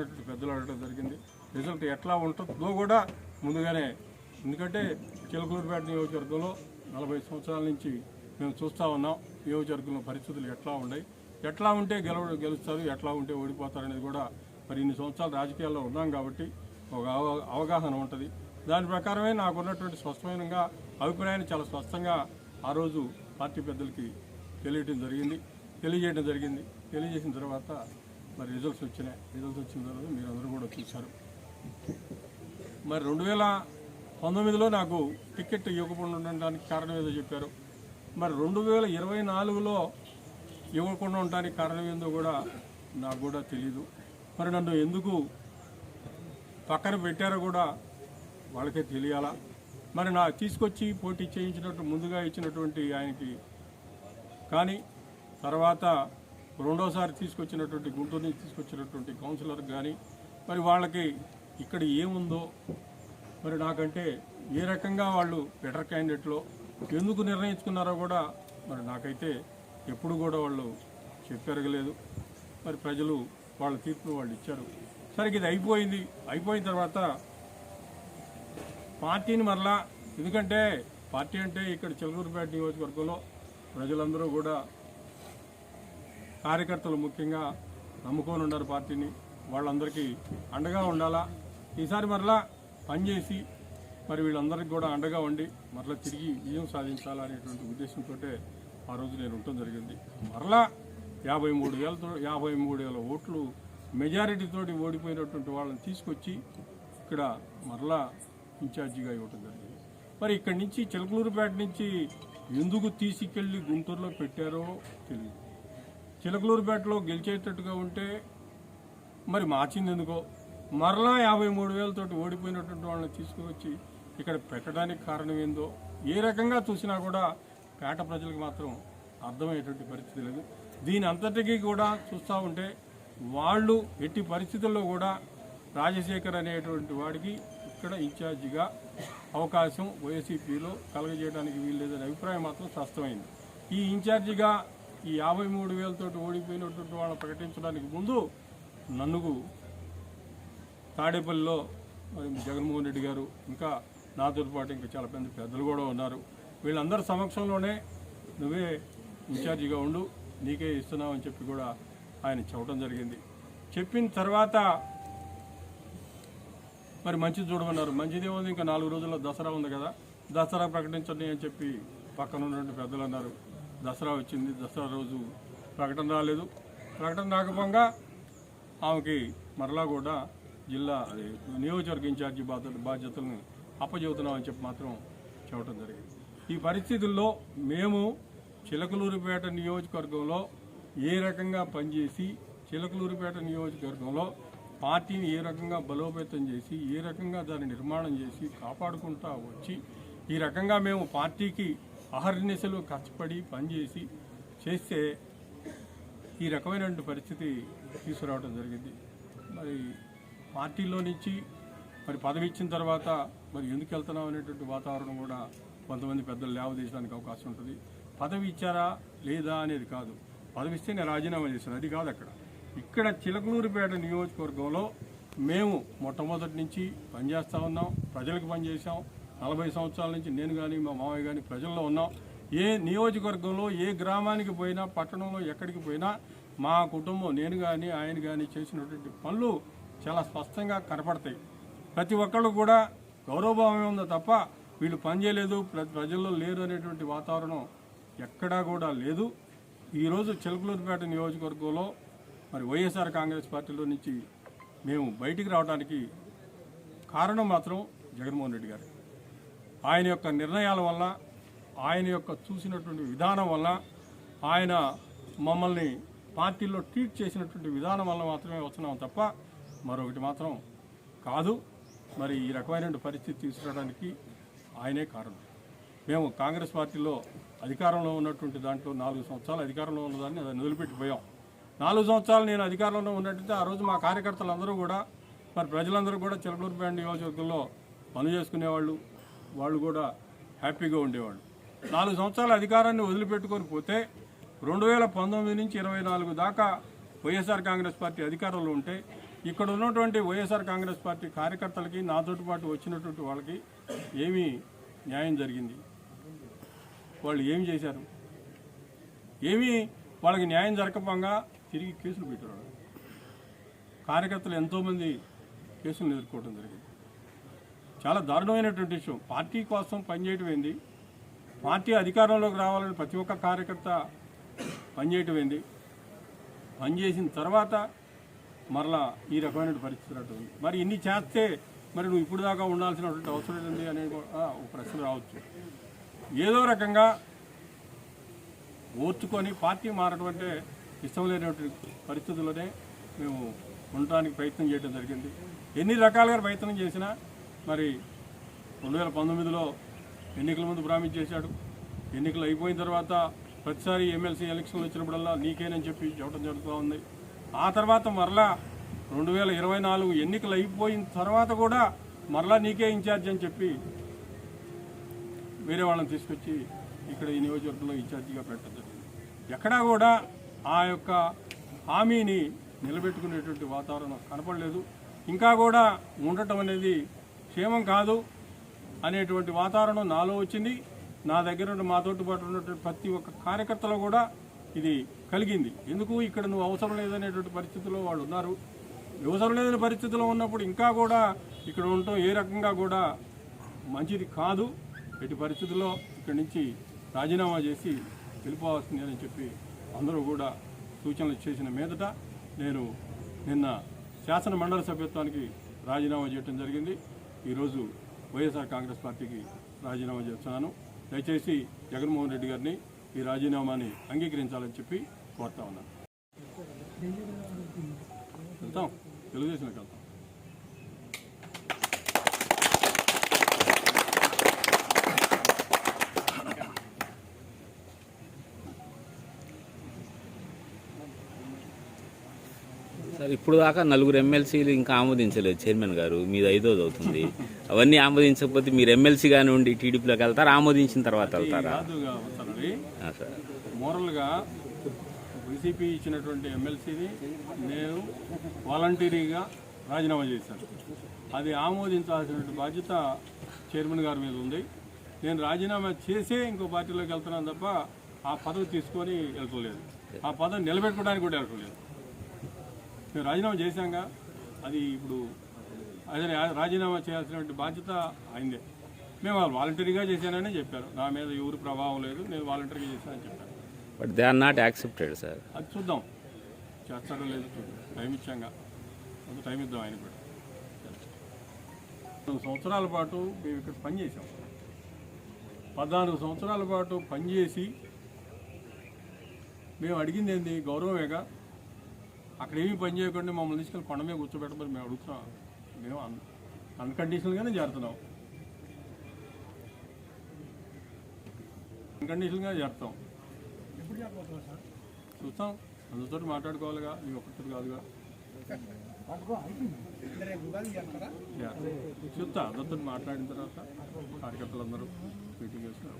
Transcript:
వచ్చినటువంటి పెద్దలు అడగడం జరిగింది. రిజల్ట్ ఎట్లా ఉంటుందో కూడా ముందుగానే ఎందుకంటే చిలకూరుపేట నియోజకవర్గంలో నలభై సంవత్సరాల నుంచి మేము చూస్తూ ఉన్నాం నియోజకవర్గంలో పరిస్థితులు ఎట్లా ఉన్నాయి ఎట్లా ఉంటే గెలవ గెలుస్తారు ఎట్లా ఉంటే ఓడిపోతారు అనేది కూడా మరి ఇన్ని సంవత్సరాలు రాజకీయాల్లో ఉన్నాం కాబట్టి ఒక అవగాహన ఉంటుంది. దాని ప్రకారమే నాకు ఉన్నటువంటి స్పష్టమైన అభిప్రాయాన్ని చాలా స్పష్టంగా ఆ రోజు పార్టీ పెద్దలకి తెలియటం జరిగింది. తెలియజేయడం జరిగింది. తెలియజేసిన తర్వాత మరి రిజల్ట్స్ వచ్చినాయి. రిజల్ట్స్ వచ్చిన తర్వాత మీరు అందరూ కూడా చూశారు. మరి రెండు వేల పంతొమ్మిదిలో నాకు టికెట్ ఇవ్వకుండా ఉండడానికి కారణం ఏదో చెప్పారు. మరి రెండు వేల ఇరవై నాలుగులో ఇవ్వకుండా ఉండడానికి కారణం ఏందో కూడా నాకు కూడా తెలియదు మరి నన్ను ఎందుకు పక్కన పెట్టారో కూడా వాళ్ళకే తెలియాలా. మరి నా తీసుకొచ్చి పోటీ చేయించినట్టు ముందుగా ఇచ్చినటువంటి ఆయనకి కానీ తర్వాత రెండోసారి తీసుకొచ్చినటువంటి గుంటూరు నుంచి తీసుకొచ్చినటువంటి కౌన్సిలర్ కానీ మరి వాళ్ళకి ఇక్కడ ఏముందో మరి నాకంటే ఏ రకంగా వాళ్ళు బెటర్ క్యాండిడేట్లో ఎందుకు నిర్ణయించుకున్నారో కూడా మరి నాకైతే ఎప్పుడు కూడా వాళ్ళు చెప్పెరగలేదు. మరి ప్రజలు వాళ్ళ తీర్పును వాళ్ళు ఇచ్చారు. సరే ఇది అయిపోయింది. అయిపోయిన తర్వాత పార్టీని మరలా ఎందుకంటే పార్టీ అంటే ఇక్కడ చిలకూరుపేట నియోజకవర్గంలో ప్రజలందరూ కూడా కార్యకర్తలు ముఖ్యంగా నమ్ముకొని ఉన్నారు పార్టీని. వాళ్ళందరికీ అండగా ఉండాలా? ఈసారి మరలా పనిచేసి మరి వీళ్ళందరికీ కూడా అండగా ఉండి మరలా తిరిగి విజయం సాధించాలా అనేటువంటి ఉద్దేశంతో ఆ రోజు నేను ఉండటం జరిగింది. మరలా యాభై మూడు వేలతో యాభై మూడు వేల ఓట్లు మెజారిటీతోటి ఓడిపోయినటువంటి వాళ్ళని తీసుకొచ్చి ఇక్కడ మరలా ఇన్ఛార్జిగా ఇవ్వటం జరిగింది. మరి ఇక్కడి నుంచి చిలకలూరుపేట నుంచి ఎందుకు తీసుకెళ్ళి గుంటూరులో పెట్టారో తెలియదు చిలకలూరుపేటలో గెలిచేటట్టుగా ఉంటే మరి మార్చింది ఎందుకో మరలా యాభై మూడు వేలతోటి ఓడిపోయినటువంటి వాళ్ళని తీసుకువచ్చి ఇక్కడ పెట్టడానికి కారణం ఏందో ఏ రకంగా చూసినా కూడా పేట ప్రజలకు మాత్రం అర్థమయ్యేటువంటి పరిస్థితి లేదు. దీని అంతటికీ కూడా చూస్తూ ఉంటే వాళ్ళు ఎట్టి పరిస్థితుల్లో కూడా రాజశేఖర్ అనేటువంటి వాడికి ఇక్కడ ఇన్ఛార్జిగా అవకాశం వైఎస్ఈపీలో కలగజేయడానికి వీల్లేదనే అభిప్రాయం మాత్రం స్పష్టమైంది. ఈ ఇన్ఛార్జిగా ఈ యాభై మూడు వేలతోటి ఓడిపోయినటువంటి వాళ్ళని ప్రకటించడానికి ముందు నన్నుకు తాడేపల్లిలో మరి జగన్మోహన్ రెడ్డి గారు ఇంకా నాతో పాటు ఇంకా చాలా పెద్ద పెద్దలు కూడా ఉన్నారు. వీళ్ళందరి సమక్షంలోనే నువ్వే ఇన్ఛార్జిగా ఉండు నీకే ఇస్తున్నావు అని చెప్పి కూడా ఆయన చెప్పడం జరిగింది. చెప్పిన తర్వాత మరి మంచిది చూడమన్నారు. మంచిదే ఉంది ఇంకా నాలుగు రోజుల్లో దసరా ఉంది కదా దసరా ప్రకటించండి అని చెప్పి పక్కన ఉన్నటువంటి పెద్దలు అన్నారు. దసరా వచ్చింది దసరా రోజు ప్రకటన రాలేదు. ప్రకటన రాకపోగా ఆమెకి మరలా కూడా జిల్లా అదే నియోజకవర్గ ఇన్ఛార్జి బాధ్యత బాధ్యతలను అప్పచెబుతున్నామని చెప్పి మాత్రం చెప్పడం జరిగింది. ఈ పరిస్థితుల్లో మేము చిలకలూరుపేట నియోజకవర్గంలో ఏ రకంగా పనిచేసి చిలకలూరుపేట నియోజకవర్గంలో పార్టీని ఏ రకంగా బలోపేతం చేసి ఏ రకంగా దాన్ని నిర్మాణం చేసి కాపాడుకుంటా వచ్చి ఈ రకంగా మేము పార్టీకి అహర్నిశలు కష్టపడి పనిచేసి చేస్తే ఈ రకమైనటువంటి పరిస్థితి తీసుకురావడం జరిగింది. మరి పార్టీలో నుంచి మరి పదవి ఇచ్చిన తర్వాత మరి ఎందుకు వెళ్తున్నాం అనేటువంటి వాతావరణం కూడా కొంతమంది పెద్దలు లేవదీసడానికి అవకాశం ఉంటుంది. పదవి ఇచ్చారా లేదా అనేది కాదు. పదవి ఇస్తే నేను రాజీనామా చేశాను అది కాదు అక్కడ. ఇక్కడ చిలకలూరుపేట నియోజకవర్గంలో మేము మొట్టమొదటి నుంచి పనిచేస్తూ ఉన్నాం. ప్రజలకు పనిచేసాం నలభై సంవత్సరాల నుంచి నేను కానీ మా మామయ్య కానీ ప్రజల్లో ఉన్నాం. ఏ నియోజకవర్గంలో ఏ గ్రామానికి పోయినా పట్టణంలో ఎక్కడికి పోయినా మా కుటుంబం నేను కానీ ఆయన కానీ చేసినటువంటి పనులు చాలా స్పష్టంగా కనపడతాయి. ప్రతి ఒక్కళ్ళు కూడా గౌరవభావమే ఉందో తప్ప వీళ్ళు పని చేయలేదు ప్రజల్లో లేరు అనేటువంటి వాతావరణం ఎక్కడా కూడా లేదు. ఈరోజు చిలకలూరుపేట నియోజకవర్గంలో మరి వైఎస్ఆర్ కాంగ్రెస్ పార్టీలో నుంచి మేము బయటికి రావడానికి కారణం మాత్రం జగన్మోహన్ రెడ్డి గారు. ఆయన యొక్క నిర్ణయాల వల్ల ఆయన యొక్క చూసినటువంటి విధానం వల్ల ఆయన మమ్మల్ని పార్టీలో ట్రీట్ చేసినటువంటి విధానం వల్ల మాత్రమే వస్తున్నాం తప్ప మరొకటి మాత్రం కాదు. మరి ఈ రకమైనటువంటి పరిస్థితి తీసుకురావడానికి ఆయనే కారణం. మేము కాంగ్రెస్ పార్టీలో అధికారంలో ఉన్నటువంటి దాంట్లో నాలుగు సంవత్సరాలు అధికారంలో ఉన్నదాన్ని దాన్ని వదిలిపెట్టిపోయాం నాలుగు సంవత్సరాలు నేను అధికారంలో ఉన్నట్టయితే ఆ రోజు మా కార్యకర్తలందరూ కూడా మరి ప్రజలందరూ కూడా చిలకూరుపేట నియోజకవర్గంలో పని చేసుకునేవాళ్ళు వాళ్ళు కూడా హ్యాపీగా ఉండేవాళ్ళు. నాలుగు సంవత్సరాల అధికారాన్ని వదిలిపెట్టుకొని పోతే రెండు వేల పంతొమ్మిది నుంచి ఇరవై నాలుగు దాకా వైఎస్ఆర్ కాంగ్రెస్ పార్టీ అధికారంలో ఉంటే ఇక్కడ ఉన్నటువంటి వైఎస్ఆర్ కాంగ్రెస్ పార్టీ కార్యకర్తలకి నాతో పాటు వచ్చినటువంటి వాళ్ళకి ఏమీ న్యాయం జరిగింది. వాళ్ళు ఏమి చేశారు? ఏమీ వాళ్ళకి న్యాయం జరగకపోగా తిరిగి కేసులు పెట్టారు కార్యకర్తలు ఎంతోమంది కేసులను ఎదుర్కోవడం జరిగింది. చాలా దారుణమైనటువంటి విషయం పార్టీ కోసం పనిచేయటం ఏంది? పార్టీ అధికారంలోకి రావాలని ప్రతి ఒక్క కార్యకర్త పనిచేయటం ఏంది పనిచేసిన తర్వాత మరలా ఈ రకమైన పరిస్థితి మరి ఇన్ని చేస్తే మరి నువ్వు ఇప్పుడు దాకా ఉండాల్సినటువంటి అవసరం ఏంటి అనే ఒక ప్రశ్న రావచ్చు. ఏదో రకంగా ఓర్చుకొని పార్టీ మారడం అంటే ఇష్టం లేనటువంటి పరిస్థితుల్లోనే మేము ఉండటానికి ప్రయత్నం చేయడం జరిగింది. ఎన్ని రకాలుగా ప్రయత్నం చేసినా మరి రెండు వేల పంతొమ్మిదిలో ఎన్నికల ముందు ప్రామిస్ చేశాడు. ఎన్నికలు అయిపోయిన తర్వాత ప్రతిసారి ఎమ్మెల్సీ ఎలక్షన్లు వచ్చినప్పుడల్లా నీకేనని చెప్పి చెప్పడం జరుగుతూ ఉంది. ఆ తర్వాత మరలా రెండు వేల ఇరవై నాలుగు ఎన్నికలు అయిపోయిన తర్వాత కూడా మరలా నీకే ఇన్ఛార్జ్ అని చెప్పి వేరే వాళ్ళని తీసుకొచ్చి ఇక్కడ ఈ నియోజకవర్గంలో ఇన్ఛార్జిగా పెట్టడం జరిగింది. ఎక్కడా కూడా ఆ యొక్క హామీని నిలబెట్టుకునేటువంటి వాతావరణం కనపడలేదు. ఇంకా కూడా ఉండటం అనేది క్షేమం కాదు అనేటువంటి వాతావరణం నాలో వచ్చింది. నా దగ్గర ఉన్న మాతోటి పాటు ఉన్నటువంటి ప్రతి ఒక్క కార్యకర్తలో కూడా ఇది కలిగింది. ఎందుకు ఇక్కడ నువ్వు అవసరం లేదనేటువంటి పరిస్థితుల్లో వాళ్ళు ఉన్నారు. అవసరం లేని పరిస్థితిలో ఉన్నప్పుడు ఇంకా కూడా ఇక్కడ ఉండటం ఏ రకంగా కూడా మంచిది కాదు. ఎట్టి పరిస్థితుల్లో ఇక్కడి నుంచి రాజీనామా చేసి వెళ్ళిపోవాల్సింది అని చెప్పి అందరూ కూడా సూచనలు చేసిన మీదట నేను నిన్న శాసన మండలి సభ్యత్వానికి రాజీనామా చేయడం జరిగింది. ఈరోజు వైఎస్ఆర్ కాంగ్రెస్ పార్టీకి రాజీనామా చేస్తున్నాను. దయచేసి జగన్మోహన్ రెడ్డి గారిని ఈ రాజీనామాని అంగీకరించాలని చెప్పి కోరుతా ఉన్నాను. వెళ్తాం. తెలుగుదేశంలోకి వెళ్తాం. ఇప్పుడు దాకా నలుగురు ఎమ్మెల్సీలు ఇంకా ఆమోదించలేదు చైర్మన్ గారు మీది ఐదోది అవుతుంది. అవన్నీ ఆమోదించకపోతే మీరు ఎమ్మెల్సీగానే ఉండి టీడీపీలోకి వెళ్తారా? ఆమోదించిన తర్వాత వెళ్తారా? సార్. మోరల్గా వైసీపీ ఇచ్చినటువంటి ఎమ్మెల్సీని నేను వాలంటీరీగా రాజీనామా చేశాను. అది ఆమోదించాల్సినటువంటి బాధ్యత చైర్మన్ గారి మీద ఉంది. నేను రాజీనామా చేసే ఇంకో పార్టీలోకి వెళ్తున్నాను తప్ప ఆ పదవి తీసుకొని వెళ్ళట్లేదు. ఆ పదవి నిలబెట్టుకోవడానికి కూడా వెళ్ళట్లేదు. మేము రాజీనామా చేశాంగా. అది ఇప్పుడు అదే రాజీనామా చేయాల్సినటువంటి బాధ్యత అయిందే మేము వాళ్ళు వాలంటరీగా చేశానని చెప్పారు. నా మీద ఎవరు ప్రభావం లేదు. నేను వాలంటరీగా చేశానని చెప్పాను but they are not accepted sir అది చూద్దాం. చేస్తారో లేదో చూద్దాం. టైం ఇచ్చాంగా. కొంత టైం ఇద్దాం ఆయన కూడా. సంవత్సరాల పాటు మేము ఇక్కడ పనిచేసాం పద్నాలుగు సంవత్సరాల పాటు పనిచేసి మేము అడిగింది ఏంది? గౌరవమేగా? అక్కడ ఏమీ పని చేయకుండా మమ్మల్ని తీసుకెళ్ళి కొండ మీద కూర్చోబెట్టమని మేము అడుగుతున్నాం. మేము అన్ అన్కండిషనల్గానే చేరుతున్నాం. అన్కండిషనల్గా చేస్తాం చూస్తాం. అందరితో మాట్లాడుకోవాలిగా. నీ ఒక్కరితో కాదుగా. చూస్తా. అందరితో మాట్లాడిన తర్వాత కార్యకర్తలందరూ మీటింగ్ వేసుకున్నారు